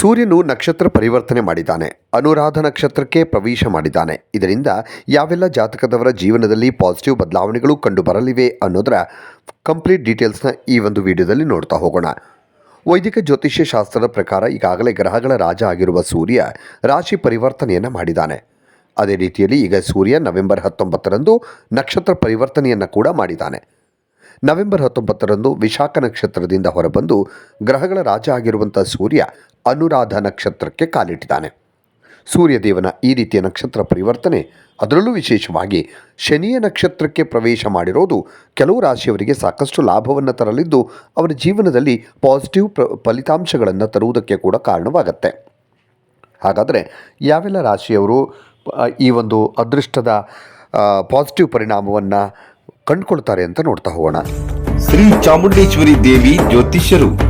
ಸೂರ್ಯನು ನಕ್ಷತ್ರ ಪರಿವರ್ತನೆ ಮಾಡಿದ್ದಾನೆ. ಅನುರಾಧ ನಕ್ಷತ್ರಕ್ಕೆ ಪ್ರವೇಶ ಮಾಡಿದ್ದಾನೆ. ಇದರಿಂದ ಯಾವೆಲ್ಲ ಜಾತಕದವರ ಜೀವನದಲ್ಲಿ ಪಾಸಿಟಿವ್ ಬದಲಾವಣೆಗಳು ಕಂಡು ಬರಲಿವೆ ಅನ್ನೋದರ ಕಂಪ್ಲೀಟ್ ಡೀಟೇಲ್ಸ್ನ ಈ ಒಂದು ವಿಡಿಯೋದಲ್ಲಿ ನೋಡ್ತಾ ಹೋಗೋಣ. ವೈದಿಕ ಜ್ಯೋತಿಷ್ಯ ಶಾಸ್ತ್ರದ ಪ್ರಕಾರ ಈಗಾಗಲೇ ಗ್ರಹಗಳ ರಾಜ ಆಗಿರುವ ಸೂರ್ಯ ರಾಶಿ ಪರಿವರ್ತನೆಯನ್ನು ಮಾಡಿದ್ದಾನೆ. ಅದೇ ರೀತಿಯಲ್ಲಿ ಈಗ ಸೂರ್ಯ ನವೆಂಬರ್ ಹತ್ತೊಂಬತ್ತರಂದು ನಕ್ಷತ್ರ ಪರಿವರ್ತನೆಯನ್ನು ಕೂಡ ಮಾಡಿದ್ದಾನೆ. ನವೆಂಬರ್ ಹತ್ತೊಂಬತ್ತರಂದು ವಿಶಾಖ ನಕ್ಷತ್ರದಿಂದ ಹೊರಬಂದು ಗ್ರಹಗಳ ರಾಜ ಆಗಿರುವಂಥ ಸೂರ್ಯ ಅನುರಾಧ ನಕ್ಷತ್ರಕ್ಕೆ ಕಾಲಿಟ್ಟಿದ್ದಾನೆ. ಸೂರ್ಯದೇವನ ಈ ರೀತಿಯ ನಕ್ಷತ್ರ ಪರಿವರ್ತನೆ ಅದರಲ್ಲೂ ವಿಶೇಷವಾಗಿ ಶನಿಯ ನಕ್ಷತ್ರಕ್ಕೆ ಪ್ರವೇಶ ಮಾಡಿರೋದು ಕೆಲವು ರಾಶಿಯವರಿಗೆ ಸಾಕಷ್ಟು ಲಾಭವನ್ನು ತರಲಿದ್ದು ಅವರ ಜೀವನದಲ್ಲಿ ಪಾಸಿಟಿವ್ ಪ್ರ ಫಲಿತಾಂಶಗಳನ್ನು ತರುವುದಕ್ಕೆ ಕೂಡ ಕಾರಣವಾಗತ್ತೆ. ಹಾಗಾದರೆ ಯಾವೆಲ್ಲ ರಾಶಿಯವರು ಈ ಒಂದು ಅದೃಷ್ಟದ ಪಾಸಿಟಿವ್ ಪರಿಣಾಮವನ್ನು ಕಂಡುಕೊಳ್ತಾರೆ ಅಂತ ನೋಡ್ತಾ ಹೋಗೋಣ. ಶ್ರೀ ಚಾಮುಂಡೇಶ್ವರಿ ದೇವಿ ಜ್ಯೋತಿಷ್ಯರು. ಬದುಕಿಗೆ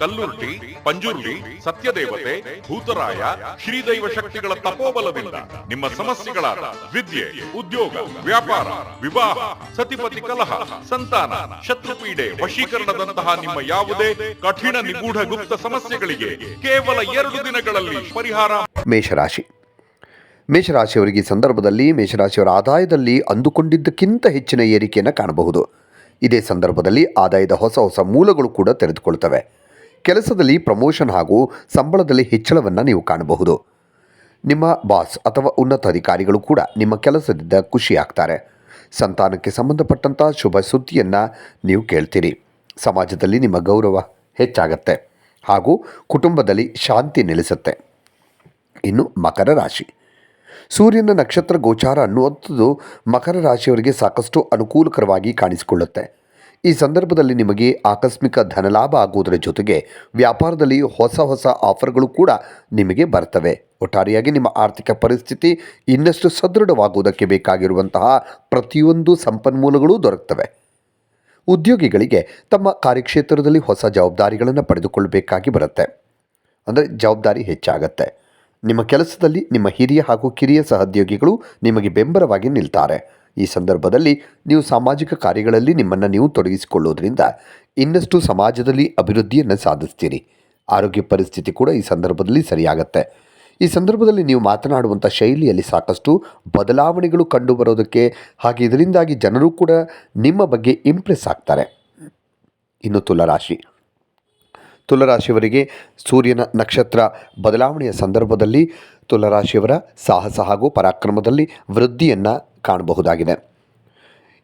ಕಲ್ಲುರ್ಟಿ ಪಂಜುರ್ಲಿ, ಸತ್ಯದೇವತೆ, ಭೂತರಾಯ, ಶ್ರೀದೈವ ಶಕ್ತಿಗಳ ತಪೋಬಲದಿಂದ ನಿಮ್ಮ ಸಮಸ್ಯೆಗಳಾದ ವಿದ್ಯೆ, ಉದ್ಯೋಗ, ವ್ಯಾಪಾರ, ವಿವಾಹ, ಸತಿಪತಿ ಕಲಹ, ಸಂತಾನ, ಶತ್ರುಪೀಡೆ ವಶೀಕರಣದಂತಹ ನಿಮ್ಮ ಯಾವುದೇ ಕಠಿಣ ನಿಗೂಢ ಗುಪ್ತ ಸಮಸ್ಯೆಗಳಿಗೆ ಕೇವಲ ಎರಡು ದಿನಗಳಲ್ಲಿ ಪರಿಹಾರ ಮೇಷರಾಶಿ. ಮೇಷರಾಶಿಯವರಿಗೆ ಈ ಸಂದರ್ಭದಲ್ಲಿ ಮೇಷರಾಶಿಯವರ ಆದಾಯದಲ್ಲಿ ಅಂದುಕೊಂಡಿದ್ದಕ್ಕಿಂತ ಹೆಚ್ಚಿನ ಏರಿಕೆಯನ್ನು ಕಾಣಬಹುದು. ಇದೇ ಸಂದರ್ಭದಲ್ಲಿ ಆದಾಯದ ಹೊಸ ಹೊಸ ಮೂಲಗಳು ಕೂಡ ತೆರೆದುಕೊಳ್ತವೆ ಕೆಲಸದಲ್ಲಿ ಪ್ರಮೋಷನ್ ಹಾಗೂ ಸಂಬಳದಲ್ಲಿ ಹೆಚ್ಚಳವನ್ನು ನೀವು ಕಾಣಬಹುದು. ನಿಮ್ಮ ಬಾಸ್ ಅಥವಾ ಉನ್ನತ ಅಧಿಕಾರಿಗಳು ಕೂಡ ನಿಮ್ಮ ಕೆಲಸದಿಂದ ಖುಷಿಯಾಗ್ತಾರೆ. ಸಂತಾನಕ್ಕೆ ಸಂಬಂಧಪಟ್ಟಂಥ ಶುಭ ಸುದ್ದಿಯನ್ನು ನೀವು ಕೇಳ್ತೀರಿ. ಸಮಾಜದಲ್ಲಿ ನಿಮ್ಮ ಗೌರವ ಹೆಚ್ಚಾಗತ್ತೆ ಹಾಗೂ ಕುಟುಂಬದಲ್ಲಿ ಶಾಂತಿ ನೆಲೆಸುತ್ತೆ. ಇನ್ನು ಮಕರ ರಾಶಿ. ಸೂರ್ಯನ ನಕ್ಷತ್ರ ಗೋಚಾರ ಅನ್ನುವಂಥದ್ದು ಮಕರ ರಾಶಿಯವರಿಗೆ ಸಾಕಷ್ಟು ಅನುಕೂಲಕರವಾಗಿ ಕಾಣಿಸಿಕೊಳ್ಳುತ್ತೆ. ಈ ಸಂದರ್ಭದಲ್ಲಿ ನಿಮಗೆ ಆಕಸ್ಮಿಕ ಧನಲಾಭ ಆಗುವುದರ ಜೊತೆಗೆ ವ್ಯಾಪಾರದಲ್ಲಿ ಹೊಸ ಹೊಸ ಆಫರ್ಗಳು ಕೂಡ ನಿಮಗೆ ಬರ್ತವೆ. ಒಟ್ಟಾರೆಯಾಗಿ ನಿಮ್ಮ ಆರ್ಥಿಕ ಪರಿಸ್ಥಿತಿ ಇನ್ನಷ್ಟು ಸದೃಢವಾಗುವುದಕ್ಕೆ ಬೇಕಾಗಿರುವಂತಹ ಪ್ರತಿಯೊಂದು ಸಂಪನ್ಮೂಲಗಳು ದೊರಕ್ತವೆ. ಉದ್ಯೋಗಿಗಳಿಗೆ ತಮ್ಮ ಕಾರ್ಯಕ್ಷೇತ್ರದಲ್ಲಿ ಹೊಸ ಜವಾಬ್ದಾರಿಗಳನ್ನು ಪಡೆದುಕೊಳ್ಳಬೇಕಾಗಿ ಬರುತ್ತೆ. ಅಂದರೆ ಜವಾಬ್ದಾರಿ ಹೆಚ್ಚಾಗತ್ತೆ. ನಿಮ್ಮ ಕೆಲಸದಲ್ಲಿ ನಿಮ್ಮ ಹಿರಿಯ ಹಾಗೂ ಕಿರಿಯ ಸಹೋದ್ಯೋಗಿಗಳು ನಿಮಗೆ ಬೆಂಬಲವಾಗಿ ನಿಲ್ತಾರೆ. ಈ ಸಂದರ್ಭದಲ್ಲಿ ನೀವು ಸಾಮಾಜಿಕ ಕಾರ್ಯಗಳಲ್ಲಿ ನಿಮ್ಮನ್ನು ನೀವು ತೊಡಗಿಸಿಕೊಳ್ಳುವುದರಿಂದ ಇನ್ನಷ್ಟು ಸಮಾಜದಲ್ಲಿ ಅಭಿವೃದ್ಧಿಯನ್ನು ಸಾಧಿಸ್ತೀರಿ. ಆರೋಗ್ಯ ಪರಿಸ್ಥಿತಿ ಕೂಡ ಈ ಸಂದರ್ಭದಲ್ಲಿ ಸರಿಯಾಗತ್ತೆ. ಈ ಸಂದರ್ಭದಲ್ಲಿ ನೀವು ಮಾತನಾಡುವಂಥ ಶೈಲಿಯಲ್ಲಿ ಸಾಕಷ್ಟು ಬದಲಾವಣೆಗಳು ಕಂಡುಬರೋದಕ್ಕೆ ಹಾಗೆ ಇದರಿಂದಾಗಿ ಜನರು ಕೂಡ ನಿಮ್ಮ ಬಗ್ಗೆ ಇಂಪ್ರೆಸ್ ಆಗ್ತಾರೆ. ಇನ್ನು ತುಲರಾಶಿ. ತುಲರಾಶಿಯವರಿಗೆ ಸೂರ್ಯನ ನಕ್ಷತ್ರ ಬದಲಾವಣೆಯ ಸಂದರ್ಭದಲ್ಲಿ ತುಲರಾಶಿಯವರ ಸಾಹಸ ಹಾಗೂ ಪರಾಕ್ರಮದಲ್ಲಿ ವೃದ್ಧಿಯನ್ನು ಕಾಣಬಹುದಾಗಿದೆ.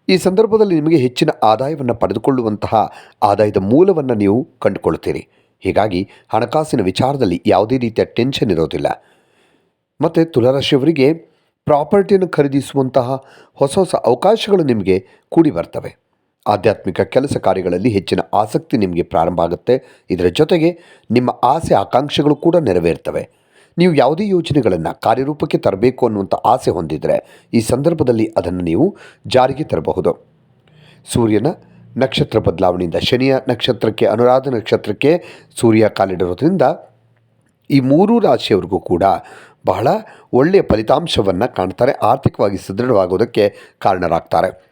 ಈ ಸಂದರ್ಭದಲ್ಲಿ ನಿಮಗೆ ಹೆಚ್ಚಿನ ಆದಾಯವನ್ನು ಪಡೆದುಕೊಳ್ಳುವಂತಹ ಆದಾಯದ ಮೂಲವನ್ನು ನೀವು ಕಂಡುಕೊಳ್ತೀರಿ ಹೀಗಾಗಿ ಹಣಕಾಸಿನ ವಿಚಾರದಲ್ಲಿ ಯಾವುದೇ ರೀತಿಯ ಟೆನ್ಷನ್ ಇರೋದಿಲ್ಲ. ಮತ್ತು ತುಲರಾಶಿಯವರಿಗೆ ಪ್ರಾಪರ್ಟಿಯನ್ನು ಖರೀದಿಸುವಂತಹ ಹೊಸ ಹೊಸ ಅವಕಾಶಗಳು ನಿಮಗೆ ಕೂಡಿ ಬರ್ತವೆ. ಆಧ್ಯಾತ್ಮಿಕ ಕೆಲಸ ಕಾರ್ಯಗಳಲ್ಲಿ ಹೆಚ್ಚಿನ ಆಸಕ್ತಿ ನಿಮಗೆ ಪ್ರಾರಂಭ ಆಗುತ್ತೆ. ಇದರ ಜೊತೆಗೆ ನಿಮ್ಮ ಆಸೆ ಆಕಾಂಕ್ಷೆಗಳು ಕೂಡ ನೆರವೇರ್ತವೆ. ನೀವು ಯಾವುದೇ ಯೋಜನೆಗಳನ್ನು ಕಾರ್ಯರೂಪಕ್ಕೆ ತರಬೇಕು ಅನ್ನುವಂಥ ಆಸೆ ಹೊಂದಿದರೆ ಈ ಸಂದರ್ಭದಲ್ಲಿ ಅದನ್ನು ನೀವು ಜಾರಿಗೆ ತರಬಹುದು. ಸೂರ್ಯನ ನಕ್ಷತ್ರ ಬದಲಾವಣೆಯಿಂದ ಶನಿಯ ನಕ್ಷತ್ರಕ್ಕೆ, ಅನುರಾಧ ನಕ್ಷತ್ರಕ್ಕೆ, ಸೂರ್ಯ ಕಾಲಿಡಿರೋದ್ರಿಂದ ಈ ಮೂರೂ ರಾಶಿಯವರಿಗೂ ಕೂಡ ಬಹಳ ಒಳ್ಳೆಯ ಫಲಿತಾಂಶವನ್ನು ಕಾಣ್ತಾರೆ. ಆರ್ಥಿಕವಾಗಿ ಸದೃಢವಾಗೋದಕ್ಕೆ ಕಾರಣರಾಗ್ತಾರೆ.